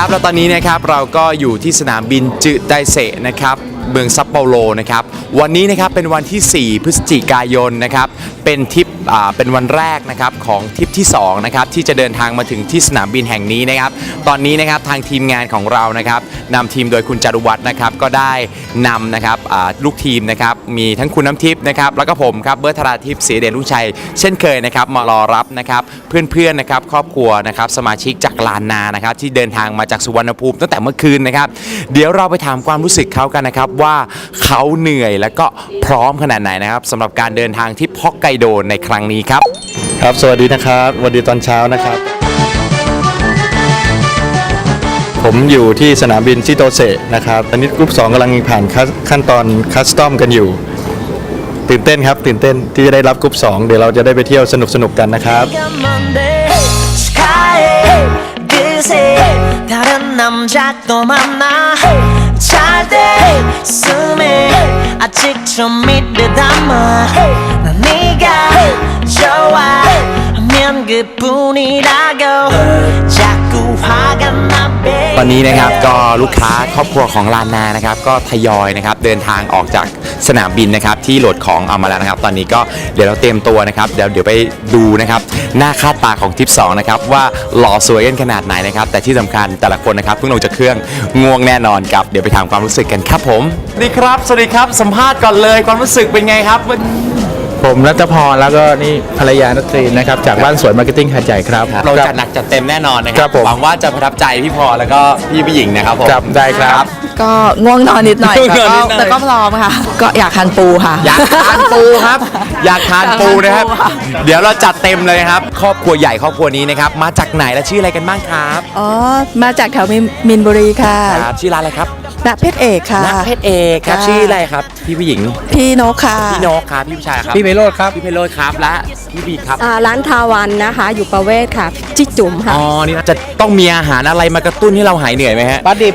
ครับแล้วตอนนี้นะครับเราก็อยู่ที่สนามบินจึไดเซะนะครับเมืองซัปโปโรนะครับวันนี้นะครับเป็นวันที่ 4 พฤศจิกายนนะครับเป็นทริป เป็นวันแรกนะครับของทริปที่2นะครับที่จะเดินทางมาถึงที่สนามบินแห่งนี้นะครับ ตอนนี้นะครับทางทีมงานของเรานะครับนำทีมโดยคุณจารุวัฒน์นะครับก็ได้นำนะครับลูกทีมนะครับมีทั้งคุณน้ำทิพย์นะครับแล้วก็ผมครับเบิร์ธราทิพย์เสียเดชลุงชัย เช่นเคยนะครับมารอรับนะครับเพื่อนๆนะครับครอบครัวนะครับสมาชิกจากลานนานะครับที่เดินทางมาจากสุวรรณภูมิตั้งแต่เมื่อคืนนะครับ เดี๋ยวเราไปถามความรู้สึกเขากันนะครับว่าเขาเหนื่อยแล้วก็พร้อมขนาดไหนนะครับสำหรับการเดินทางที่ฮอกไกโดในครนี้ครับ ครับ สวัสดีนะครับสวัสดีตอนเช้านะครับ ผมอยู่ที่สนามบินชิโตเซะนะครับ ตอนนี้กรุ๊ป2กำลังผ่านขั้นขั้นตอนคัสตอมกันอยู่ ตื่นเต้นครับ ตื่นเต้นที่จะได้รับกรุ๊ป2เดี๋ยวเราจะได้ไปเที่ยวสนุกสนุกๆกันนะครับ Monday 스카이 그새 다른 남자 또 만나 잘 때 숨에 아직 좀 믿을 담아 난 네가 좋아 하면 그뿐이라고 자꾸 화가 나 ตอนนี้นะครับก็ลูกค้าครอบครัวของลานนานะครับก็ทยอยนะครับเดินทางออกจากสนามบินนะครับที่โหลดของเอามาแล้วนะครับ ตอนนี้ก็เดี๋ยวเราเตรียมตัวนะครับเดี๋ยวเดี๋ยวไปดูนะครับหน้าค่าตาของทิปสองนะครับว่าหล่อสวยกันขนาดไหนนะครับ แต่ที่สำคัญแต่ละคนนะครับเพิ่งลงจากเครื่องง่วงแน่นอนครับเดี๋ยวไปถามความรู้สึกกันครับผมสวัสดีครับสวัสดีครับสัมภาษณ์ก่อนเลยความรู้สึกเป็นไงครับ ผมรัตพรแล้วก็นี่ภรรยานัตรีนะครับ จากบ้านสวนมาร์เก็ตติ้งหาดใหญ่ครับ เราจัดหนักจัดเต็มแน่นอนนะคครัรับบผม หวังว่าจะประทับใจพี่พอแล้วก็พี่ผู้หญิงนะครับผม ครับได้ครับ ก็ง่วงนอนนิดหน่อยง่วงนอนแต่นิก็ดหน่อย แต่ก็พร้อมค่ะ ก็อยากทานปูค่ะ อยากทานปูครับ อยากทานปูนะครับ อยากทานปูค่ะ เดี๋ยวเราจัดเต็มเลยครับ ครอบครัวใหญ่ครอบครัวนี้นะครับ มาจากไหนและชื่ออะไรกันบ้างครับอ๋อ มาจากแถวมินมินบุรีค่ะ ครับชื่อร้านอะไรครับ ณเพชรเอกค่ะ นักเพชรเอกครับค่ะ ชื่ออะไรครับ พี่ผู้หญิงพี่นกค่ะพี่นกครับพี่ผู้ชายครับพี่ไพโรธครับ พี่เพโรดครับและพี่บีครับอ่าร้านทาวันนะคะ อยู่ประเวศค่ะจิจุ๋มค่ะ อ๋อนี่นะจะต้องมีอาหารอะไรมากระตุ้นให้เราหายเหนื่อยไหมฮะปลาดิบ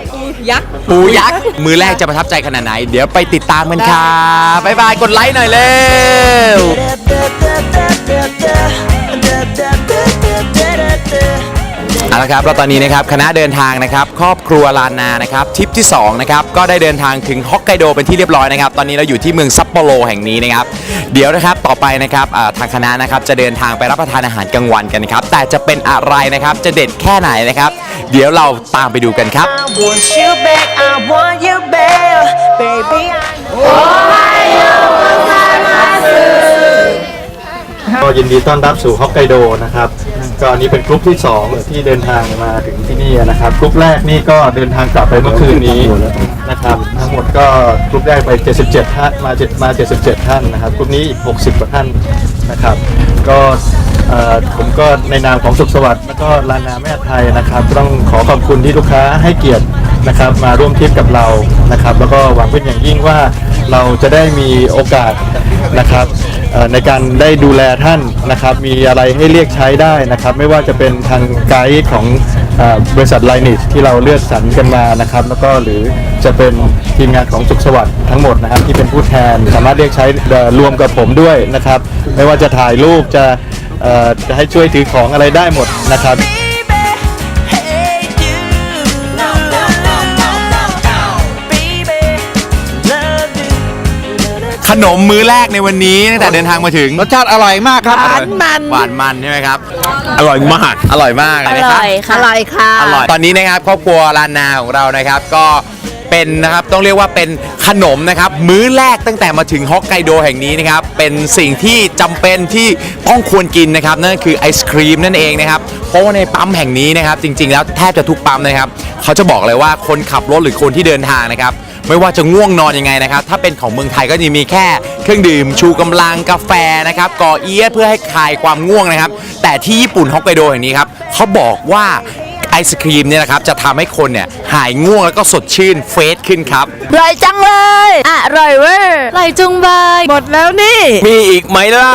ยักษ์ ปูยักษ์มือแรกจะประทับใจขนาดไหน เดี๋ยวไปติดตามกันครับบ๊ายบายกดไลค์หน่อยเร็ว เอาละครับแล้วตอนนี้นะครับคณะเดินทางนะครับครอบครัวลานนานะครับทริปที่2นะครับก็ได้เดินทางถึงฮอกไกโดเป็นที่เรียบร้อยนะครับตอนนี้เราอยู่ที่เมืองซัปโปโรแห่งนี้นะครับเดี๋ยวนะครับต่อไปนะครับอ่าทางคณะนะครับจะเดินทางไปรับประทานอาหารกลางวันกันครับแต่จะเป็นอะไรนะครับจะเด็ดแค่ไหนนะครับเดี๋ยวเราตามไปดูกันครับ I want you back I want you back baby I ก็ยินดีต้อนรับสู่ฮอกไกโดนะครับ ก็อันนี้เป็นกรุ๊ปที่ 2 ที่เดินทางมาถึงที่นี่นะครับกรุ๊ปแรกนี่ก็เดินทางกลับไปเมื่อคืนนี้นะครับ ทั้งหมดก็กรุ๊ปแรกไป 77 ท่านมา7มา 77 ท่านนะครับกรุ๊ปนี้อีก 60 กว่าท่านนะครับ ก็ผมก็ในนามของสุขสวัสดิ์แล้วก็ลานาแม่ไทยนะครับ ต้องขอขอบคุณที่ลูกค้าให้เกียรตินะครับมาร่วมทริปกับเรานะครับ แล้วก็หวังเป็นอย่างยิ่งว่าเราจะได้มีโอกาสนะครับ ในการได้ดูแลท่านนะครับ มีอะไรให้เรียกใช้ได้นะครับ ไม่ว่าจะเป็นทางไกด์ของอบริษัทไลนิสที่เราเลือกสรรกันมานะครับ แล้วก็หรือจะเป็นทีมงานของสุขสวัสดิ์ทั้งหมดนะครับ ที่เป็นผู้แทนสามารถเรียกใช้รวมกับผมด้วยนะครับ ไม่ว่าจะถ่ายรูปจะจะให้ช่วยถือของอะไรได้หมดนะครับ ขนมมื้อแรกในวันนี้ตั้งแต่เดินทางมาถึงรสชาติอร่อยมากครับ หวานมันหวานมันใช่ไหมครับ อร่อยมากอร่อยมากเลยนะครับอร่อยค่ะอร่อยตอนนี้นะครับครอบครัวลานนาของเรานะครับ ก็เป็นนะครับต้องเรียกว่าเป็นขนมนะครับมื้อแรกตั้งแต่มาถึงฮอกไกโดแห่งนี้นะครับเป็นสิ่งที่จำเป็นที่ต้องควรกินนะครับนั่นก็คือไอศครีมนั่นเองนะครับเพราะว่าในปั๊มแห่งนี้นะครับจริง ๆ แล้วแทบจะทุกปั๊มนะครับ เขาจะบอกเลยว่าคนขับรถหรือคนที่เดินทางนะครับ ไม่ว่าจะง่วงนอนยังไงนะครับ ถ้าเป็นของเมืองไทยก็จะมีแค่เครื่องดื่มชูกำลังกาแฟนะครับก่อเอี๊ยดเพื่อให้คลายความง่วงนะครับ แต่ที่ญี่ปุ่นฮอกไกโดแห่งนี้ครับเขาบอกว่าไอศครีมเนี่ยนะครับจะทำให้คนเนี่ยหายง่วงแล้วก็สดชื่นเฟสขึ้นครับอร่อยจังเลยอร่อยเวอร์อร่อยจุงเบยหมดแล้วนี่ มีอีกไหมล่ะ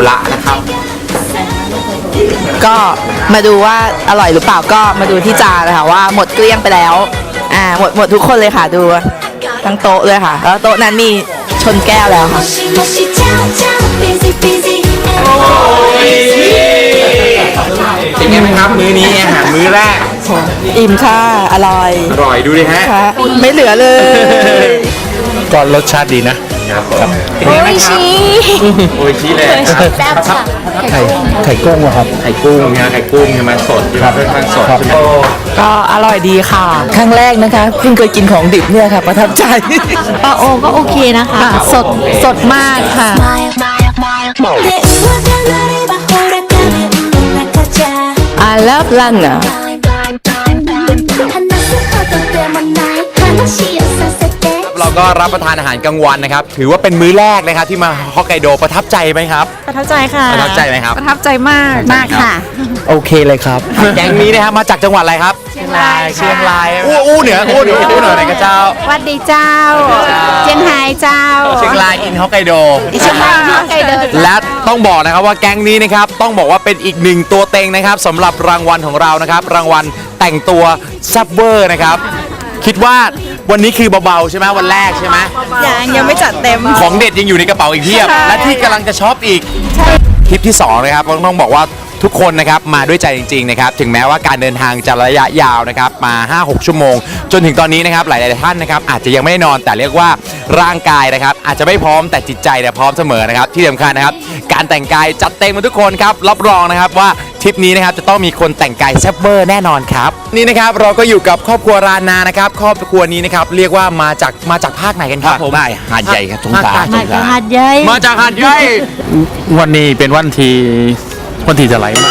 กุระนะครับ ก็มาดูว่าอร่อยหรือเปล่าก็มาดูที่จานนะคะว่าหมดเกลี้ยงไปแล้วอ่าหมดหมดทุกคนเลยค่ะดูทั้งโต๊ะเลยค่ะ แล้วโต๊ะนั้นมีชนแก้วแล้วค่ะเป็นไงบ้างครับมื้อนี้อาหารมื้อแรก อิ่มค่ะอร่อย อร่อยดูดิฮะไม่เหลือเลยก่อนรสชาติดีนะ ครับผมโอ้ยชีโอ้ยชีเลยครับแซ่บค่ะไข่ไข่กุ้งอครับ ไข่กุ้งนะไข่กุ้งใช่ไหมสดใช่บค่อนข้างสดครับ ใช่ไก็อร่อยดีค่ะ ครั้งแรกนะคะเพิ่งเคยกินของดิบเนี่ยค่ะ ประทับใจ ปลาโอก็โอเคนะคะ สดสดมากค่ะ 내 우아한 너를 봐 호락가네 웃음 나가자 I love ลันอะ 하나 슬퍼도 때문 나의 하나씩 였 เราก็รับประทานอาหารกลางวันนะครับ ถือว่าเป็นมื้อแรกนะครับที่มาฮอกไกโดประทับใจไหมครับ ประทับใจค่ะ ประทับใจไหมครับ ประทับใจมากมากค่ะ โอเคเลยครับแก๊งนี้นะครับมาจากจังหวัดอะไรครับ เชียงรายเชียงรายอู้อู้เหนืออู้เหนืออู้เหนือไหนกันเจ้าวัดดีเจ้าเจียงไฮ้เจ้า เชียงรายอินฮอกไกโดเชียงรายฮอกไกโดและต้องบอกนะครับว่าแก๊งนี้นะครับต้องบอกว่าเป็นอีกหนึ่งตัวเต็งนะครับสำหรับรางวัลของเรานะครับ รางวัลแต่งตัวซับเวอร์นะครับ คิดว่าวันนี้คือเบาๆใช่ไหมวันแรกใช่ไหมยังยังไม่จัดเต็ม ของเด็ดยังอยู่ในกระเป๋าอีกเพียบ และที่กำลังจะช็อปอีกทริปที่สองนะครับต้องต้องบอกว่าทุกคนนะครับมาด้วยใจจริงๆนะครับถึงแม้ว่าการเดินทางจะระยะยาวนะครับมา 5-6 ชั่วโมง จนถึงตอนนี้นะครับหลายๆท่านนะครับอาจจะยังไม่ได้นอนแต่เรียกว่าร่างกายนะครับอาจจะไม่พร้อมแต่จิตใจเนี่ยพร้อมเสมอนะครับที่สำคัญนะครับการแต่งกายจัดเต็มมาทุกคนครับรับรองนะครับว่าทริปนี้นะครับจะต้องมีคนแต่งกายแซ่บเบอร์แน่นอนครับ นี่นะครับเราก็อยู่กับครอบครัวรานานะครับครอบครัวนี้นะครับเรียกว่ามาจากมาจากภาคไหนกันครับผมได้หาดใหญ่ครับสงขลามาจากหาดใหญ่มาจากหาดใหญ่วันนี้เป็นวันที่วันที่จะไหลมา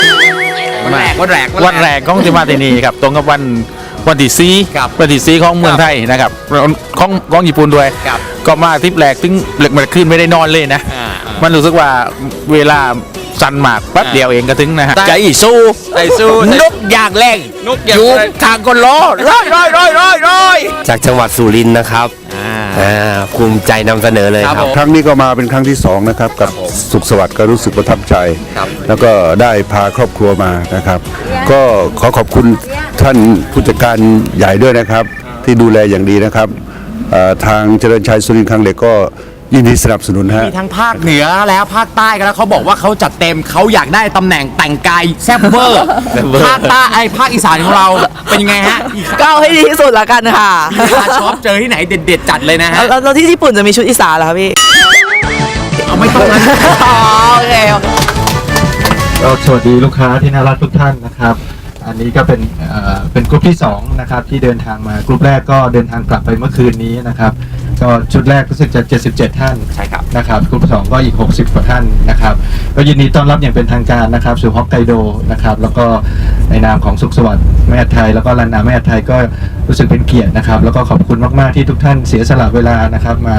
วันแรกวันแรกวันแรกของที่มาที่นี่ครับตรงกับวัน วันที่ซีครับวันที่ซีของเมืองไทยนะครับของของญี่ปุ่นด้วยครับก็มาทริปแรกถึงเหล็กมันขึ้นไม่ได้นอนเลยนะ อ่าอ่า มัมันรู้สึกว่าเวลาสั้นมากแป๊บเดียวเองก็ถึงนะฮะใจสู้ใจสู้นกอย่างแรงนกอยู่ทางคนล้อร้อยร้อยร้อยร้อยร้อยจากจังหวัดสุรินทร์นะครับ อ่าภูมิใจนำเสนอเลยครับครับผมครั้งนี้ก็มาเป็นครั้งที่สองนะครับกับสุขสวัสดิ์ก็รู้สึกประทับใจ ครับ แล้วก็ได้พาครอบครัวมานะครับ ก็ขอขอบคุณท่านผู้จัดการใหญ่ด้วยนะครับ ที่ดูแลอย่างดีนะครับเอ่อทางเจริญชัยสุรินทร์คลังเหล็กก็ ยินดีสนับสนุนฮะ มีทั้งภาคเหนือแล้วภาคใต้กันแล้วเขาบอกว่าเขาจัดเต็มเขาอยากได้ตำแหน่งแต่งกายแซ่บเวอร์ภาคใต้ไอภาคอีสานของเราเป็นยังไงฮะอีกก็เอาให้ดีที่สุดละกันค่ะมาช็อปเจอที่ไหนเด็ดๆจัดเลยนะฮะแล้วแล้วที่ญี่ปุ่นจะมีชุดอีสานเหรอคะพี่เอาไม่ต้องนะ อ๋อโอเค ก็สวัสดีลูกค้าที่น่ารักทุกท่านนะครับ อันนี้ก็เป็นเอ่อเป็นกลุ่มที่2นะครับที่เดินทางมากลุ่มแรกก็เดินทางกลับไปเมื่อคืนนี้นะครับ ก็ชุดแรกรู้สึกจะ 77 ท่านใช่ครับนะครับกลุ่มสองก็อีก 60กว่าท่านนะครับก็ยินดีต้อนรับอย่างเป็นทางการนะครับสู่ฮอกไกโดนะครับแล้วก็ในนามของสุขสวัสดิ์แม่ไทย แล้วก็ลันนาแม่ไทยก็รู้สึกเป็นเกียรตินะครับ แล้วก็ขอบคุณมากๆที่ทุกท่านเสียสละเวลานะครับมา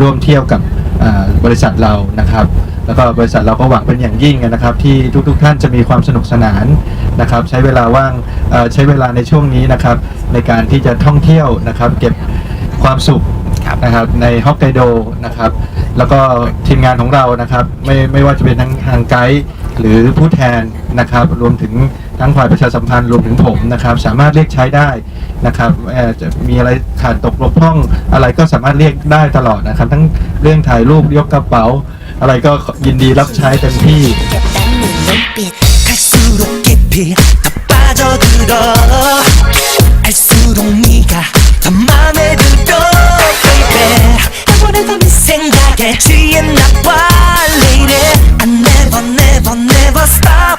ร่วมเที่ยวกับอ่า บริษัทเรานะครับ แล้วก็บริษัทเราก็หวังเป็นอย่างยิ่งนะครับ ที่ทุกๆท่านจะมีความสนุกสนานนะครับ ใช้เวลาว่างเอ่อใช้เวลาในช่วงนี้นะครับ ในการที่จะท่องเที่ยวนะครับ เก็บความสุขนะครับในฮอกไกโดนะครับ แล้วก็ทีมงานของเรานะครับ ไม่ไม่ว่าจะเป็นทั้งทางไกด์หรือผู้แทนนะครับ รวมถึง ทั้งฝ่ายประชาสัมพันธ์รวมถึงผมนะครับ สามารถเรียกใช้ได้นะครับเอ่อจะมีอะไรขาดตกบกพร่องอะไรก็สามารถเรียกได้ตลอดนะครับ ทั้งเรื่องถ่ายรูปยกกระเป๋า อะไรก็ยินดีรับใช้เต็มที่ 갈수록 깊이 더 빠져들어 알수록 네가 더 맘에 들어 baby I wanna 더 네 생각에 취했나 봐 lady I never never never stop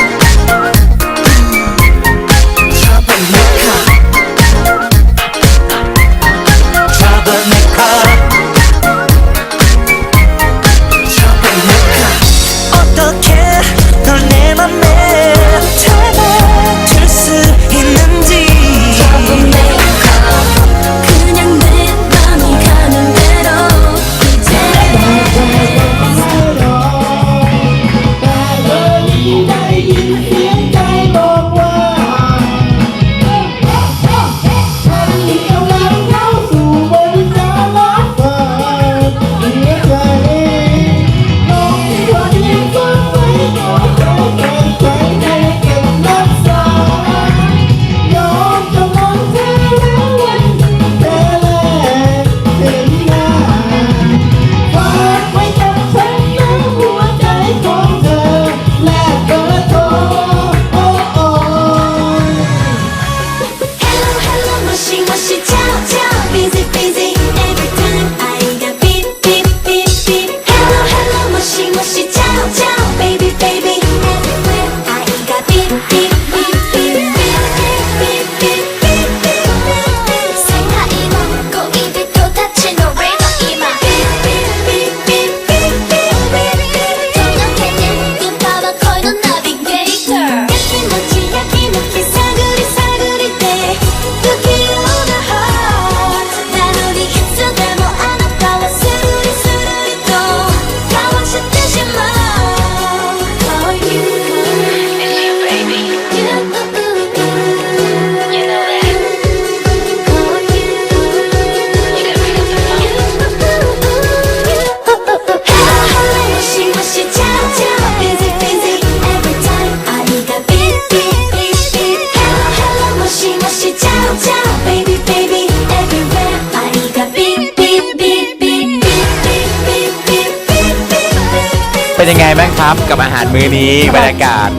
มื้อนี้บรรยากาศ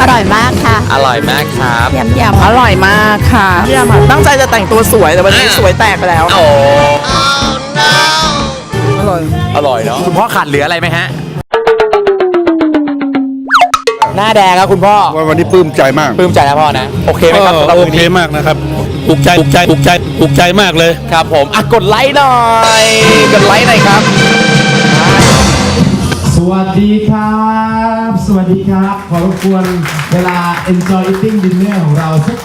อร่อยมากค่ะอร่อยมากครับยำยำอร่อยมากค่ะเยี่ยมค่ะตั้งใจจะแต่งตัวสวยแต่วันนี้สวยแตกไปแล้ว โอ้อร่อย อร่อยเนาะคุณพ่อขาดเหลืออะไรไหมฮะ หน้าแดงครับคุณพ่อวันนี้ปลื้มใจมากปลื้มใจนะพ่อนะ โอเคไหมครับสำหรับโอมื้อเคนี้มากนะครับถูกใจถูกใจถูกใจถูกใจมากเลย ครับผมอะกดไลค์หน่อย กดไลค์หน่อยครับ สวัสดีครับ สวัสดีครับ ขอรบกวนเวลา enjoy eating dinner ของเราสัก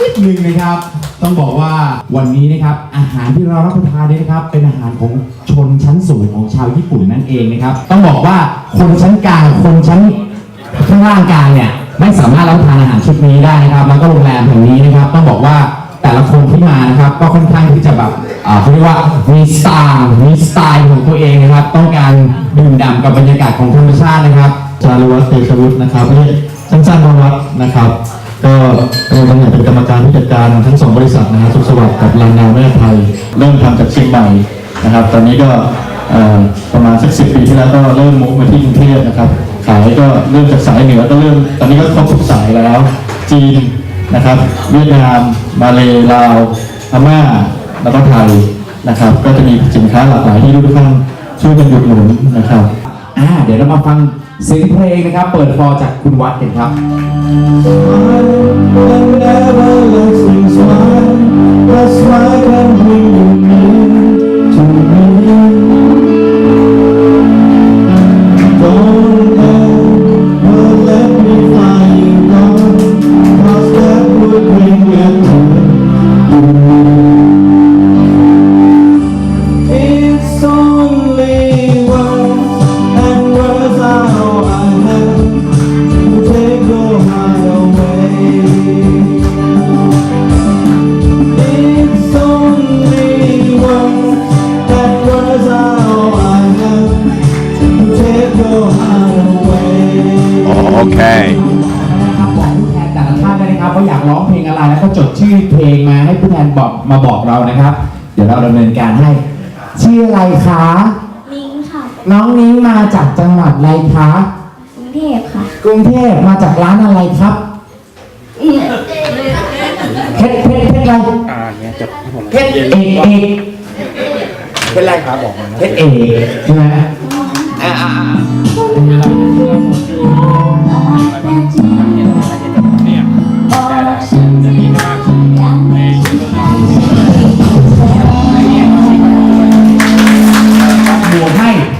นิดหนึ่งนะครับ ต้องบอกว่าวันนี้นะครับอาหารที่เรารับประทานนี้นะครับ เป็นอาหารของชนชั้นสูงของชาวญี่ปุ่นนั่นเองนะครับ ต้องบอกว่าคนชั้นกลางคนชั้นข้างล่างกลางเนี่ยไม่สามารถรับประทานอาหารชุดนี้ได้นะครับ แล้วก็โรงแรมแห่งนี้นะครับ ต้องบอกว่าแต่ละคนที่มานะครับ ก็ค่อนข้างที่จะแบบ เขาเรียกว่ามีสไตล์มีสไตล์ของตัวเองนะครับ ต้องการดื่มด่ำกับบรรยากาศของธรรมชาตินะครับจารุวัฒน์เตชวุฒินะครับเรียกสั้นๆว่าวัดนะครับ ก็เป็นตำแหน่งเป็นกรรมการผู้จัดการทั้งสองบริษัทนะครับสุขสวัสดิ์กับลานนาแม่ไทยเริ่มทำจากเชียงใหม่นะครับ ตอนนี้ก็ประมาณสักสิปีที่แล้วก็เริ่มมุกมาที่กรุงเทพนะครับขายก็เริ่มจากสายเหนือก็เริ่มตอนนี้ก็ครบทุกสายแล้ว จีนนะครับ เวียดนาม มาเลลาว พม่า แล้วก็ไทยนะครับ ก็จะมีสินค้าหลากหลายที่ทุกท่านช่วยกันอุดหนุนนะครับ อ่าเดี๋ยวเรามาฟังเสียงเพลงนะครับ เปิดฟอร์จากคุณวัดกันครับ It's มาบอกเรานะครับ เดี๋ยวเราดำเนินการให้ ชื่ออะไรคะ นิ้งค่ะน้องนิ้งมาจากจังหวัดอะไรคะ กรุงเทพค่ะกรุงเทพมาจากร้านอะไรครับเพชรเพชรเพชรอะไรเพชรเอกเอกเป็นไรครับบอกเพชรเอกใช่ไหมอ่าอ่าอ่า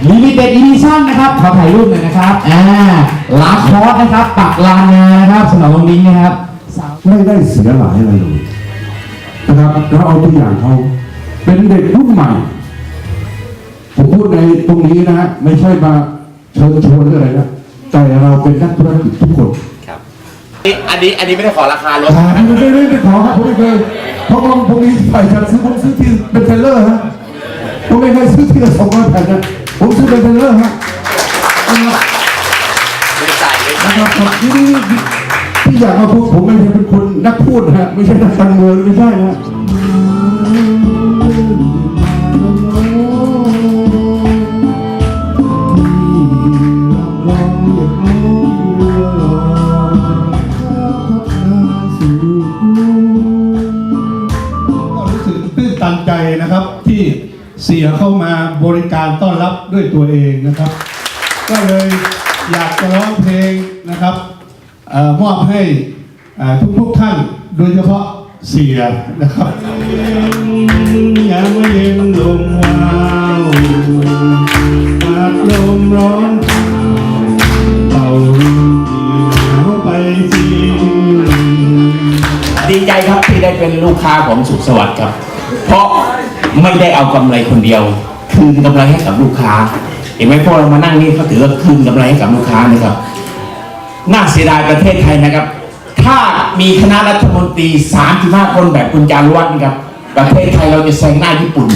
หมวกให้ Limited Edition นะครับ ขอถ่ายรูปหน่อยนะครับ อ่าลาคอสนะครับ ปักลานนานะครับสำหรับตรงนี้นะครับ ไม่ได้เสียหลายอะไรเลยนะครับเราเอาตัวอย่างเขาเป็นเด็กรุ่นใหม่ ผมพูดในตรงนี้นะฮะไม่ใช่มาเชิญชวนหรืออะไรนะแต่เราเป็นนักธุรกิจทุกคนอันนี้อันนี้ไม่ได้ขอราคารถอ่าไม่ไม่ไม่ไม่ขอครับผมไม่เคยเพราะว่าผมมีฝ่ายจัดซื้อผมซื้อที่เป็นเทรลเลอร์ฮะผมไม่เคยซื้อที่ละสองร้อยแผ่นนะ ผมซื้อเป็นเทรลเลอร์ฮะไม่ใส่ไม่ใส่นะครับครับที่นี่ที่อยากมาพูดผมไม่ใช่เป็นคนนักพูดนะฮะไม่ใช่นักการเมืองไม่ใช่นะก็รู้สึกตื้นตันใจนะครับที่ เสียเข้ามาบริการต้อนรับด้วยตัวเองนะครับ ก็เลยอยากจะร้องเพลงนะครับเออมอบให้ทุกทุกๆท่านโดยเฉพาะเสียนะครับยังไม่เย็นลมวาวหากลมร้อนเป่าลมหนาวไปสิดีใจครับที่ได้เป็นลูกค้าของสุขสวัสดิ์ครับ เพราะ ไม่ได้เอากำไรคนเดียว คืนกำไรให้กับลูกค้า เห็นไหมพวกเรามานั่งนี่ก็ถือว่าคืนกำไรให้กับลูกค้านะครับน่าเสียดายประเทศไทยนะครับ ถ้ามีคณะรัฐมนตรี35คนแบบคุณจารุวัฒน์นะครับ ประเทศไทยเราจะแซงหน้าญี่ปุ่น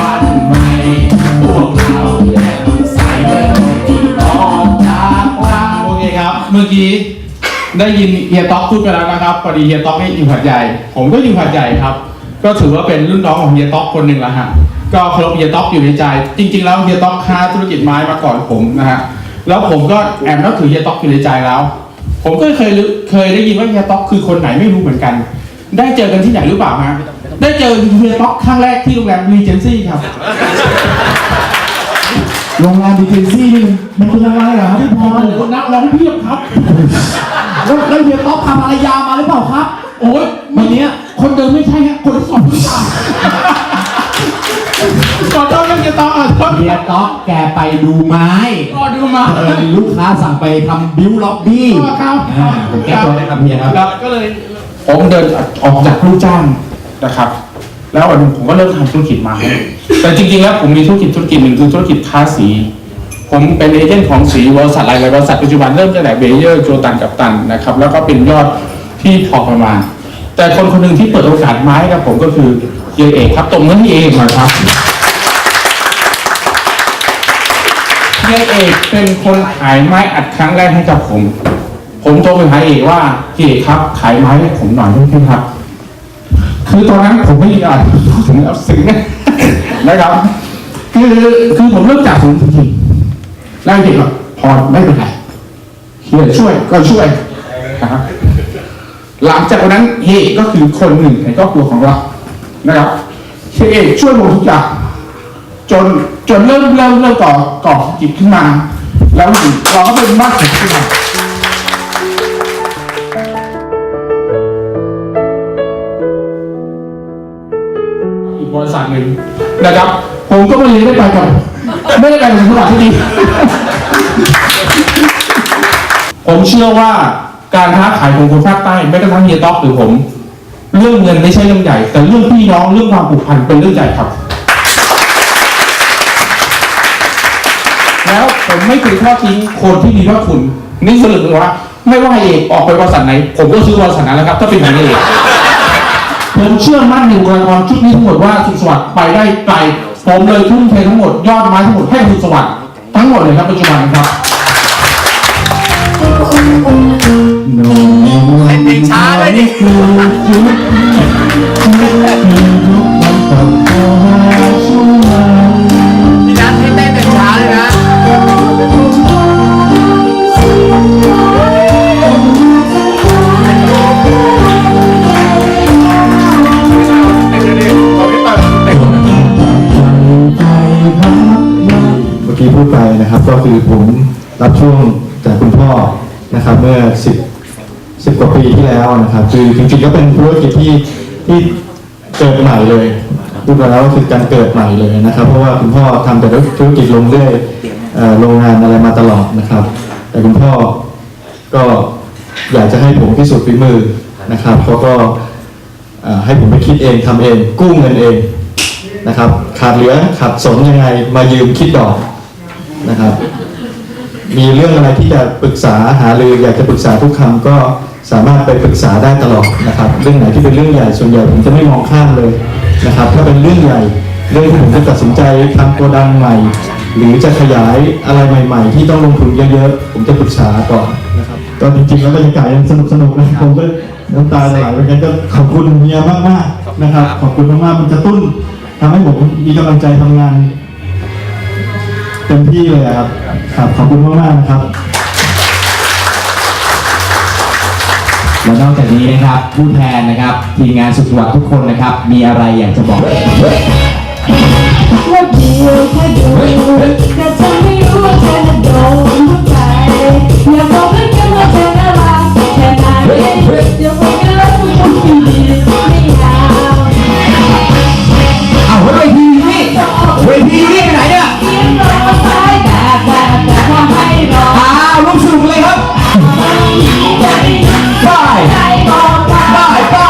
วันใหม่พวกเราและสายเดินที่ออกจากเราโอเคครับ เมื่อกี้ได้ยินเฮียต๊อกพูดไปแล้วนะครับพอดีเฮียต๊อกนี่อยู่หัดใหญ่ ผมก็อยู่หัดใหญ่ครับ ก็ถือว่าเป็นรุ่นน้องของเฮียต๊อกคนหนึ่งละฮะก็เคารพเฮียต๊อกอยู่ในใจ จริง ๆ แล้วเฮียต๊อกค้าธุรกิจไม้มาก่อนผมนะฮะแล้วผมก็แอบนับถือเฮียต๊อกอยู่ในใจแล้ว ผมก็เคยรู้เคยได้ยินว่าเฮียต๊อกคือคนไหนไม่รู้เหมือนกัน ได้เจอกันที่ไหนหรือเปล่าฮะได้เจอเฮียต๊อกครั้งแรกที่โรงแรมรีเจนซี่ครับโรงแรมดีเทนซี่นี่มันเป็นอะไรเหรอครับพี่พรนักร้องเพียบครับแล้วแล้วเฮียต๊อกพาภรรยามาหรือเปล่าครับ โอ้ยวันเนี้ยคนเดิมไม่ใช่ฮะคนที่สองหรือเปล่าขอโทษนะเฮียต๊อกอะโทษเฮียต๊อกแกไปดูไม้ก็ดูมา เออมีลูกค้าสั่งไปทำบิวล็อบบี้ครับ อ่าผมแก้ตัวได้ครับเฮียครับครับก็เลย ผมเดินออกจากลูกจ้างนะครับ แล้ววันหนึงผมก็เริ่มทำธุรกิจมา แต่จริงๆแล้วผมมีธุรกิจธุรกิจหนึ่งคือธุรกิจค้าสี ผมเป็นเอเจนต์ของสีบริษัทหลายๆบริษัทปัจจุบันเริ่มตั้งแต่เบเยอร์โจตันกับตันนะครับแล้วก็เป็นยอด ที่พอประมาณ แต่คนคนหนึ่งที่เปิดโอกาสไม้กับผมก็คือเฮียเอกครับตรงนั้นเองนะครับเฮียเอกเป็นคนขายไม้อัดครั้งแรกให้กับผม ผมโทรไปหาเอกว่าเฮียเอกครับ ขายไม้ให้ผมหน่อยได้ไหมครับ คือตอนนั้นผมไม่มีอะไรผมเอาซึ้งนะครับ คือคือผมเริ่มจากศูนย์จริงๆแล้วเด็กพอไม่เป็นไรเฮียช่วยก็ช่วยนะครับ หลังจากวันนั้นเฮยก็คือคนหนึ่งในครอบครัวของเรานะครับเฮียเอกช่วยผมทุกอย่างจนจนเริ่มเริ่มเริ่มก่อก่อจิตขึ้นมา แล้วเราก็เป็นบ้านของขึ้นมาอีกบริษัทหนึ่งนะครับ ผมก็ไม่เรียนได้ไปกับไม่ได้ไปกับสวัสดิ์ที่ดี ผมเชื่อว่า การค้าขายของคนภาคใต้ไม่กระทั่งเฮียต๊อกหรือผม เรื่องเงินไม่ใช่เรื่องใหญ่ แต่เรื่องพี่น้องเรื่องความผูกพันเป็นเรื่องใหญ่ครับ แล้วผมไม่เคยทอดทิ้งคนที่มีพระคุณนี่สรุปเลยว่า ไม่ว่าเอกออกไปบริษัทไหน ผมก็ซื้อบริษัทนั้นแล้วครับ ถ้าเป็นอย่างนี้เองผมเชื่อมั่นในบุคลากรชุดนี้ทั้งหมดว่าสุขสวัสดิ์ไปได้ไกลผมเลยทุ่มเททั้งหมดยอดไม้ทั้งหมดให้สุขสวัสดิ์ทั้งหมดเลยครับปัจจุบันครับ เป็นเพลงช้าเลยดิพี่นัทให้เต้นเป็นช้าเลยนะ เมื่อกี้พูดไปนะครับ ก็คือผมรับช่วงจากคุณพ่อนะครับ เมื่อ 10 10 กว่าปีที่แล้วนะครับ คือจริงๆก็เป็นธุรกิจที่ที่เกิดใหม่เลยพูดมาแล้วก็คือการเกิดใหม่เลยนะครับ เพราะว่าคุณพ่อทำแต่ธุรกิจลงเรื่อยโรงงานอะไรมาตลอดนะครับ แต่คุณพ่อก็อยากจะให้ผมพิสูจน์ฝีมือนะครับเขาก็ให้ผมไปคิดเองทำเอง กู้เงินเองนะครับ ขาดเหลือขาดสนยังไงมายืมคิดดอกนะครับ มีเรื่องอะไรที่จะปรึกษาหารืออยากจะปรึกษาทุกคำก็ สามารถไปปรึกษาได้ตลอดนะครับ เรื่องไหนที่เป็นเรื่องใหญ่ส่วนใหญ่ผมจะไม่มองข้ามเลยนะครับ ถ้าเป็นเรื่องใหญ่เรื่องที่ผมจะตัดสินใจทำโกดังใหม่ หรือจะขยายอะไรใหม่ ๆ ที่ต้องลงทุนเยอะๆผมจะปรึกษาก่อนนะครับก็จริงๆแล้วบรรยากาศยังสนุกๆนะผมก็น้ำตาไหลเหมือนกันก็ขอบคุณเมียมากๆนะครับ ขอบคุณมากๆมันกระตุ้นทำให้ผมมีกำลังใจทำงานเต็มที่เลยอะครับครับขอบคุณมากๆนะครับ และนอกจากนี้นะครับผู้แทนนะครับทีมงานสุขสวัสดิ์ทุกคนนะครับ มีอะไรอยากจะบอกว่าเดียวแค่ดูแต่เธอไม่รู้ว่าเธอน่ะโดนหัวใจอย่าบอกให้กันว่าเธอน่ารักแค่ไหนอย่าบอกกันแล้วคุณคงดีไม่ยาวเอาเวทีนี่เวทีนี่ไปไหนเนี่ยเสียงร้องสายแบบแบบแต่ทำให้รออ้าวลูกสนุกเลยครับใจ ไปใจบอกว่าไป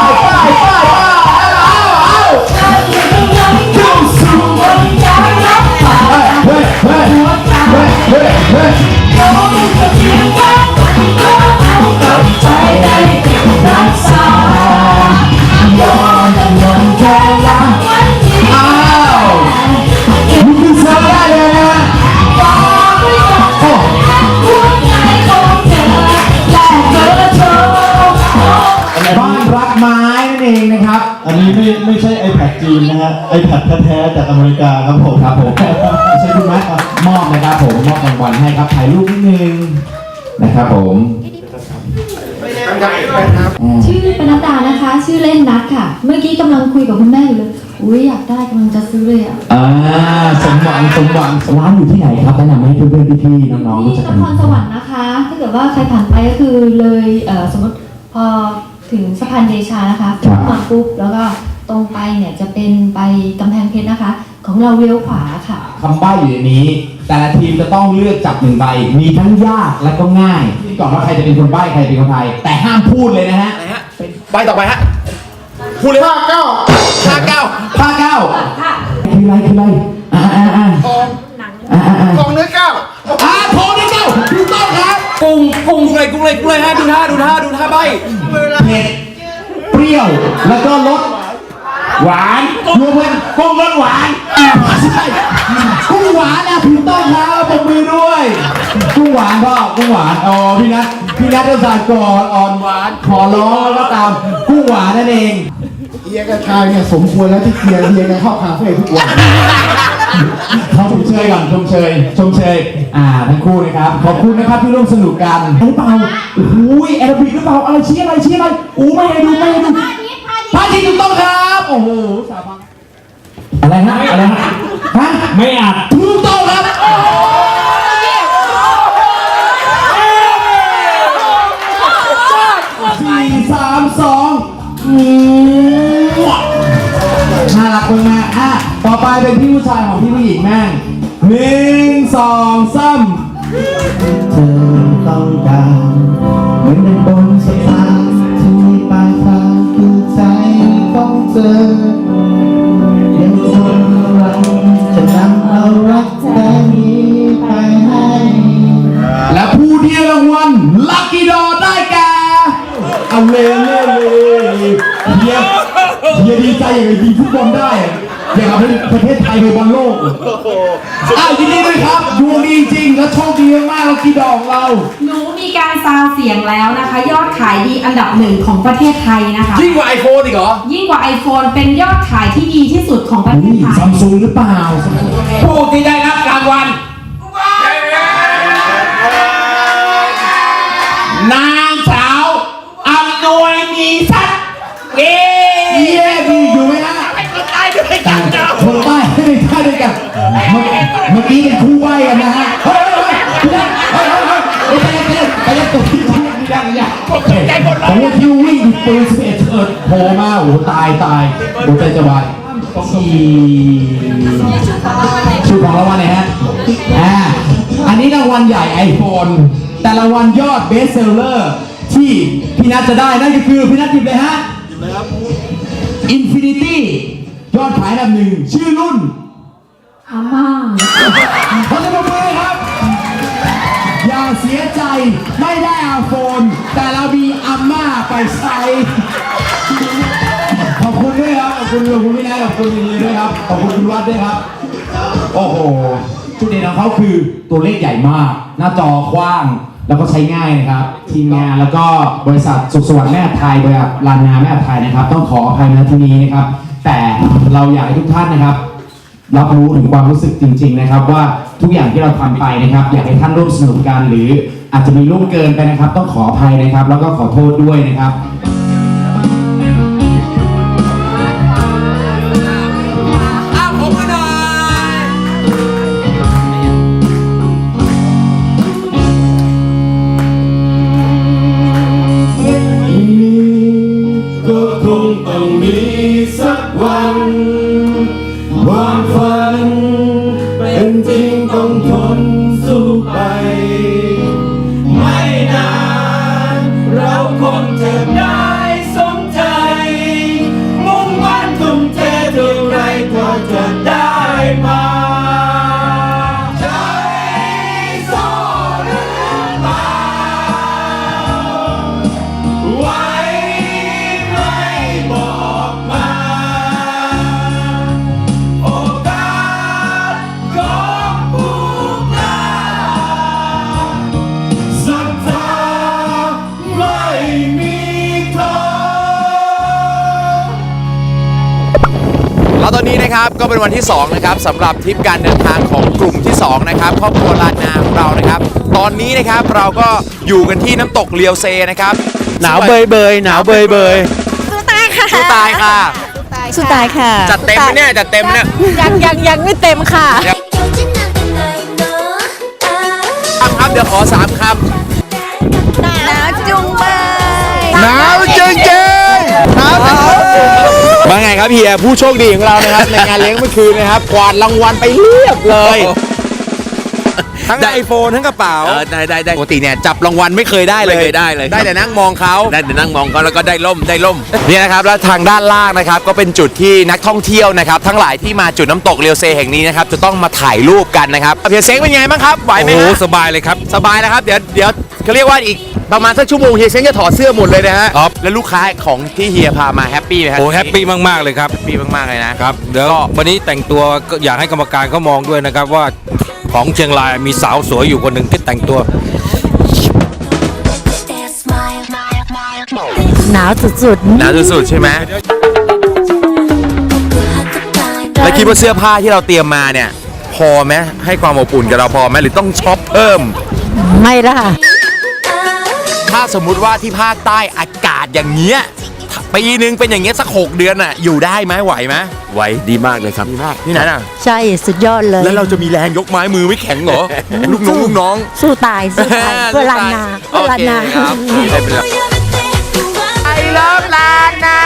ค่ะ เมื่อกี้กำลังคุยกับคุณแม่อยู่เลย อุ้ยอยากได้กำลังจะซื้อเลยอะอ่าสมหวังสมหวังร้านอยู่ที่ไหนครับแนะนำให้เพื่อนๆพี่ๆน้องๆรู้จักนกันครสวรรค์นะคะ ถ้าเกิดว่าใครผ่านไปก็คือเลยเอ่อสมมติพอถึงสะพานเดชานะคะขึ้นมาปุ๊บแล้วก็ตรงไปเนี่ยจะเป็นไปกำแพงเพชรนะคะ ของเราเลี้ยวขวาค่ะ คำใบ้อยู่ในนี้ แต่ละทีมจะต้องเลือกจับหนึ่งใบ มีทั้งยากและก็ง่ายที่ก่อนว่าใครจะเป็นคนใบ้ใครเป็นคนไทยแต่ห้ามพูดเลยนะฮะ ใบต่อไปฮะ พูดเลยภาคเก้าภาคเก้าภาคเก้าคืออะไรคืออะไรอ่าอ่าอ่าอ่าอ่าอ่ากองเนื้อเก้าอ่าโทรได้เก้าถูกต้องครับกุ้งกุ้งเลยกุ้งเลยกุ้งเลยฮะดูท่าดูท่าดูท่าใบเผ็ดเปรี้ยวแล้วก็รสหวานรวมเป็นกุ้งรสหวานใช่กุ้งหวานนะถูกต้องครับปรบมือด้วยกุ้งหวานพ่อกุ้งหวานอ๋อพี่นัทพี่นัทจะสายก่อนอ่อนหวานขอร้องแล้วก็ตามกุ้งหวานนั่นเอง เฮียกับชายเนี่ยสมควรแล้วที่เฮียเฮียกันเข้าคาเฟ่ทุกวันเขาชมเชยก่อนชมเชยชมเชยอ่าทั้งคู่นะครับขอบคุณนะครับที่ร่วมสนุกกันหรือเปล่าโอ้ยแอโรบิกหรือเปล่าอะไรชี้อะไรชี้อะไรอู้ไม่ให้ดูไม่ให้ดูพาทีถูกต้องครับโอ้โหสาบานอะไรฮะอะไรฮะฮะไม่อาจถูกต้องครับโอ้ ไปเป็นพี่ผู้ชายของพี่ผู้หญิงแม่งหนึ่งสองสามเธอต้องการเหมือนในบนสะพานที่มีปลายทางคือใจของเธอยังคนกำลังจะนำเอารักแท้นี้ไปให้ และผู้ที่ได้รางวัลลัคกี้ดอได้แก่เอาเลยเลยเลยเฮียเฮียดีใจอย่างกับยิงฟุตบอลได้ อะอย่างกับประเทศไทยไปบอลโลกอ้าวยินดีด้วยครับดวงดีจริงและโชคดีมากๆลัคกี้ดอของเรา หนูมีการซาวเสียงแล้วนะคะ ยอดขายดีอันดับหนึ่งของประเทศไทยนะคะ ยิ่งกว่าไอโฟนอีกเหรอ ยิ่งกว่า iPhone เป็นยอดขายที่ดีที่สุดของประเทศไทยซัมซุงหรือเปล่า ผู้ที่ได้รับรางวัลนางสาวอำนวยมีทรัพย์เย้ ด้วยกันเนาคนใต้ให้ได้ท่าด้วยกันเมื่อเมื่อกี้เป็นคู่ใบกันนะฮะเฮ้ยเฮ้ยเฮ้ยเฮ้ยเฮ้ยเฮ้ยไปยังไปยังไปยังตกที่ที่ายังยังผมตกใจหมดเลยว่าที่วิ่งปืนสิบเอ็ดเอิร์ดโผล่มาโอ้ตายตายหัวใจจะวายสี่ชื่อของรางวัลไหนฮะอ่าอันนี้รางวัลใหญ่ iPhone แต่รางวัลยอดเบสเซลเลอร์ที่พี่นัทจะได้นั่นก็คือพี่นัทหยิบเลยฮะหยิบเลยครับ Infinity ยอดขายอันดับหนึ่งชื่อรุ่นอาม่าขอเสียงปรบมือครับ อย่าเสียใจไม่ได้อาโฟน แต่เรามีอาม่าไปใช้ขอบคุณด้วยครับขอบคุณขอบคุณพี่นายขอบคุณยินดีด้วยครับขอบคุณคุณวัดด้วยครับ โอ้โหจุดเด่นของเขาคือตัวเลขใหญ่มาก หน้าจอกว้างแล้วก็ใช้ง่ายนะครับ ทีมงานแล้วก็บริษัทสุขสวัสดิ์แม่ไทยบริษัทลานนาแม่ไทยนะครับ ต้องขออภัยนะที่นี้นะครับ แต่เราอยากให้ทุกท่านนะครับ รับรู้ถึงความรู้สึกจริง ๆนะครับ ว่าทุกอย่างที่เราทำไปนะครับ อยากให้ท่านร่วมสนุกกันหรืออาจจะมีล่วงเกินไปนะครับ ต้องขออภัยนะครับ แล้วก็ขอโทษด้วยนะครับ ครับก็เป็นวันที่2นะครับสำหรับทริปการเดินทางของกลุ่มที่2นะครับครอบครัวลานนาของเรานะครับ ตอนนี้นะครับเราก็อยู่กันที่น้ำตกเลียวเซนะครับหนาวเบยเบยหนาวเบยเบยสู้ตายค่ะสู้ตายค่ะสู้ตายค่ะ จัดเต็มไหมเนี่ยจัดเต็มเนี่ย ยังยังยังไม่เต็มค่ะครับเดี๋ยวขอสามคหนาวจุงเบยำหนาวจริงจริงหนาวมาไง ครับเฮียผู้โชคดีของเรานะครับในงานเลี้ยงเมื่อคืนนะครับกวาดรางวัลไปเรียบเลย ทั้งไอโฟนทั้งกระเป๋า เออได้ได้ได้ปกติเนี่ยจับรางวัลไม่เคยได้เลยไม่เคยได้เลยได้แต่นั่งมองเขา ได้แต่นั่งมองเขาแล้วก็ได้ล่มได้ล่ม เนี่ยนะครับแล้วทางด้านล่างนะครับก็เป็นจุดที่นักท่องเที่ยวนะครับทั้งหลายที่มาจุดน้ำตกเรียวเซแห่งนี้นะครับจะต้องมาถ่ายรูปกันนะครับเพียเซ้งเป็นไงบ้างครับไหวไหมโอ้โหฮะสบายเลยครับ สบายนะครับเดี๋ยวเดี๋ยวเขาเรียกว่าอีกประมาณสักชั่วโมงเฮียเซ้งจะถอดเสื้อหมดเลยนะฮะครับ แล้วลูกค้าของที่เฮียพามาแฮปปี้ไหมครับโอ้แฮปปี้มาก ๆ เลยครับ แฮปปี้มากๆเลยนะครับ เดี๋ยววันนี้แต่งตัวก็อยากให้กรรมการเขามองด้วยนะครับว่า ของเชียงรายมีสาวสวยอยู่คนหนึ่งที่แต่งตัว หนาวสุดหนาวสุดๆใช่ไหมแล้วคิดว่าเสื้อผ้าที่เราเตรียมมาเนี่ย พอไหมให้ความอบอุ่นกับเราพอไหมหรือต้องช็อปเพิ่ม ๆ ไม่ละค่ะ ถ้าสมมุติว่าที่ภาคใต้อากาศอย่างเงี้ย ปีหนึ่งเป็นอย่างเงี้ยสักหกเดือนอะ อยู่ได้ไหมไหวไหมไว้ดีมากเลยครับดีมากนี่นะน่ะ ใช่สุดยอดเลยแล้วเราจะมีแรงยกไม้มือไม่แข็งเหรอ ลูกน้องลูกน้อง สู้ตายสู้ตายเพื่อลานนาโอเพื่อลานเคนาครับไม่เป็นไรไอเลิฟลานนา